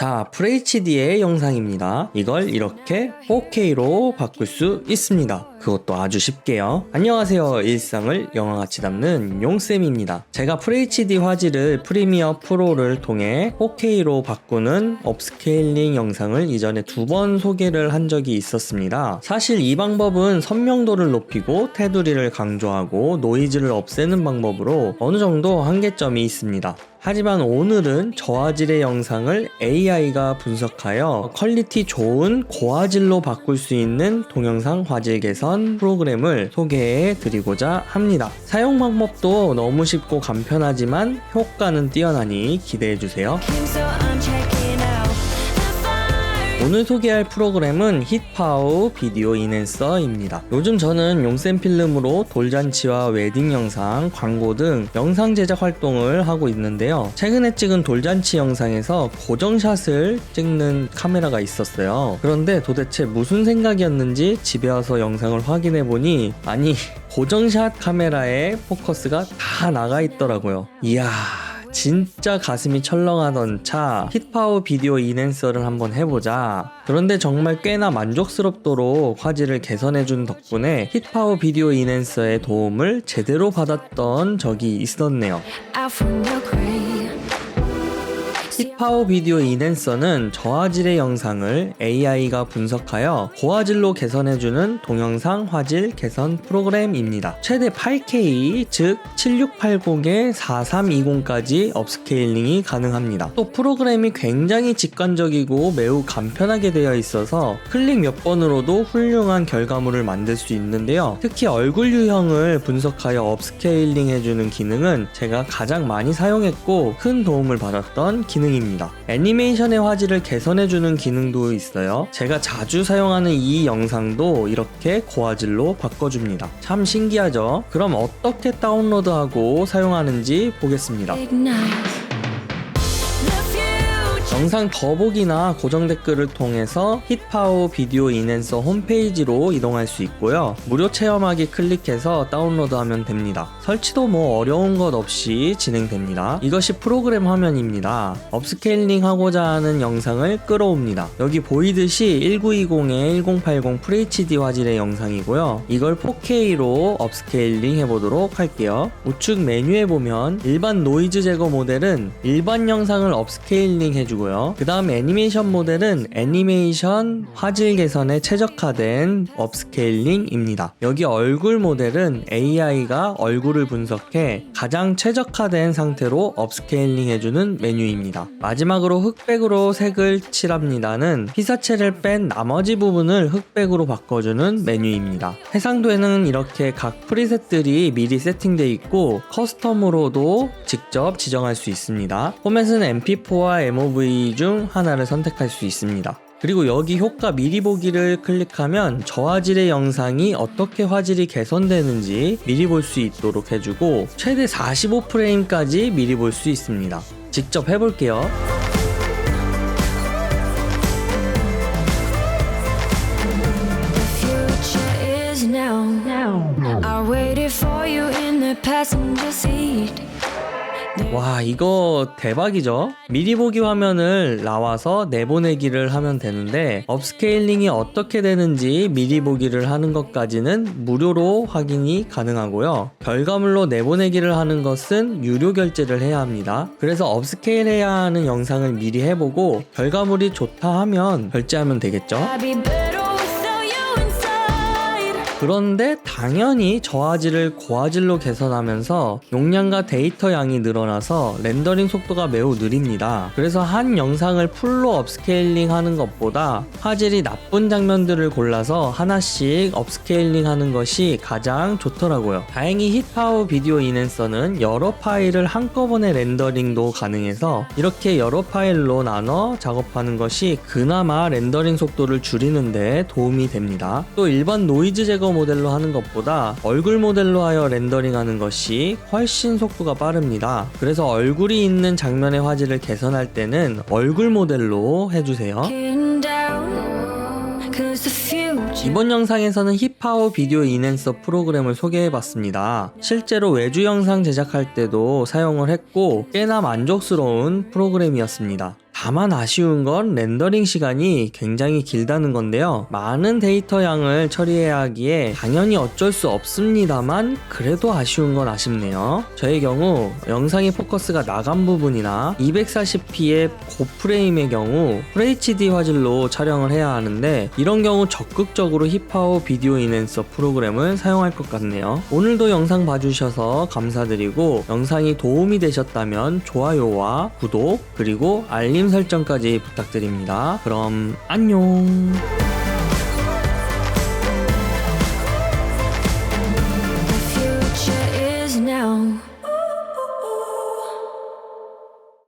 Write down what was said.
자, FHD의 영상입니다. 이걸 이렇게 4K로 바꿀 수 있습니다. 그것도 아주 쉽게요. 안녕하세요. 일상을 영화같이 담는 용쌤입니다. 제가 FHD 화질을 프리미어 프로를 통해 4K로 바꾸는 업스케일링 영상을 이전에 두 번 소개를 한 적이 있었습니다. 사실 이 방법은 선명도를 높이고 테두리를 강조하고 노이즈를 없애는 방법으로 어느 정도 한계점이 있습니다. 하지만 오늘은 저화질의 영상을 AI가 분석하여 퀄리티 좋은 고화질로 바꿀 수 있는 동영상 화질 개선 프로그램을 소개해 드리고자 합니다. 사용 방법도 너무 쉽고 간편하지만 효과는 뛰어나니 기대해 주세요. 오늘 소개할 프로그램은 힛파우 비디오 인핸서입니다. 요즘 저는 용센 필름으로 돌잔치와 웨딩 영상, 광고 등 영상 제작 활동을 하고 있는데요. 최근에 찍은 돌잔치 영상에서 고정샷을 찍는 카메라가 있었어요. 그런데 도대체 무슨 생각이었는지 집에 와서 영상을 확인해 보니 아니 고정샷 카메라에 포커스가 다 나가 있더라고요. 이야. 진짜 가슴이 철렁하던 차 힛파워 비디오 인핸서를 한번 해보자. 그런데 정말 꽤나 만족스럽도록 화질을 개선해준 덕분에 힛파워 비디오 인핸서의 도움을 제대로 받았던 적이 있었네요 파워 비디오 인핸서는 저화질의 영상을 AI가 분석하여 고화질로 개선해주는 동영상 화질 개선 프로그램입니다. 최대 8K, 즉 7680에 4320까지 업스케일링이 가능합니다. 또 프로그램이 굉장히 직관적이고 매우 간편하게 되어 있어서 클릭 몇 번으로도 훌륭한 결과물을 만들 수 있는데요. 특히 얼굴 유형을 분석하여 업스케일링 해주는 기능은 제가 가장 많이 사용했고 큰 도움을 받았던 기능입니다. 애니메이션의 화질을 개선해주는 기능도 있어요. 제가 자주 사용하는 이 영상도 이렇게 고화질로 바꿔줍니다. 참 신기하죠? 그럼 어떻게 다운로드하고 사용하는지 보겠습니다. 영상 더보기나 고정 댓글을 통해서 힛파워 비디오 인핸서 홈페이지로 이동할 수 있고요. 무료 체험하기 클릭해서 다운로드하면 됩니다. 설치도 뭐 어려운 것 없이 진행됩니다. 이것이 프로그램 화면입니다. 업스케일링 하고자 하는 영상을 끌어옵니다. 여기 보이듯이 1920에 1080 FHD 화질의 영상이고요. 이걸 4K로 업스케일링 해보도록 할게요. 우측 메뉴에 보면 일반 노이즈 제거 모델은 일반 영상을 업스케일링 해주고요. 그 다음 애니메이션 모델은 애니메이션 화질 개선에 최적화된 업스케일링입니다. 여기 얼굴 모델은 AI가 얼굴을 분석해 가장 최적화된 상태로 업스케일링 해주는 메뉴입니다. 마지막으로 흑백으로 색을 칠합니다는 피사체를 뺀 나머지 부분을 흑백으로 바꿔주는 메뉴입니다. 해상도에는 이렇게 각 프리셋들이 미리 세팅되어 있고 커스텀으로도 직접 지정할 수 있습니다. 포맷은 MP4와 MOV 중 하나를 선택할 수 있습니다. 그리고 여기 효과 미리 보기를 클릭하면 저화질의 영상이 어떻게 화질이 개선되는지 미리 볼 수 있도록 해주고 최대 45프레임까지 미리 볼 수 있습니다. 직접 해볼게요. The future is now. I waited for you in the passenger seat. 와 이거 대박이죠? 미리 보기 화면을 나와서 내보내기를 하면 되는데 업스케일링이 어떻게 되는지 미리 보기를 하는 것까지는 무료로 확인이 가능하고요. 결과물로 내보내기를 하는 것은 유료 결제를 해야 합니다. 그래서 업스케일 해야 하는 영상을 미리 해보고 결과물이 좋다 하면 결제하면 되겠죠 그런데 당연히 저화질을 고화질로 개선하면서 용량과 데이터 양이 늘어나서 렌더링 속도가 매우 느립니다. 그래서 한 영상을 풀로 업스케일링 하는 것보다 화질이 나쁜 장면들을 골라서 하나씩 업스케일링 하는 것이 가장 좋더라고요. 다행히 힛파워 비디오 인핸서는 여러 파일을 한꺼번에 렌더링도 가능해서 이렇게 여러 파일로 나눠 작업하는 것이 그나마 렌더링 속도를 줄이는데 도움이 됩니다. 또 일반 노이즈 제거 모델로 하는 것보다 얼굴 모델로 하여 렌더링하는 것이 훨씬 속도가 빠릅니다. 그래서 얼굴이 있는 장면의 화질을 개선할 때는 얼굴 모델로 해주세요. 이번 영상에서는 힙하우 비디오 인핸서 프로그램을 소개해봤습니다. 실제로 외주 영상 제작할 때도 사용을 했고 꽤나 만족스러운 프로그램이었습니다. 다만 아쉬운 건 렌더링 시간이 굉장히 길다는 건데요. 많은 데이터 양을 처리해야 하기에 당연히 어쩔 수 없습니다만 그래도 아쉬운 건 아쉽네요. 저의 경우 영상의 포커스가 나간 부분이나 240p의 고프레임의 경우 FHD 화질로 촬영을 해야 하는데 이런 경우 적극적으로 힙하오 비디오 인핸서 프로그램을 사용할 것 같네요. 오늘도 영상 봐주셔서 감사드리고 영상이 도움이 되셨다면 좋아요와 구독 그리고 알림 설정까지 부탁드립니다. 그럼 안녕.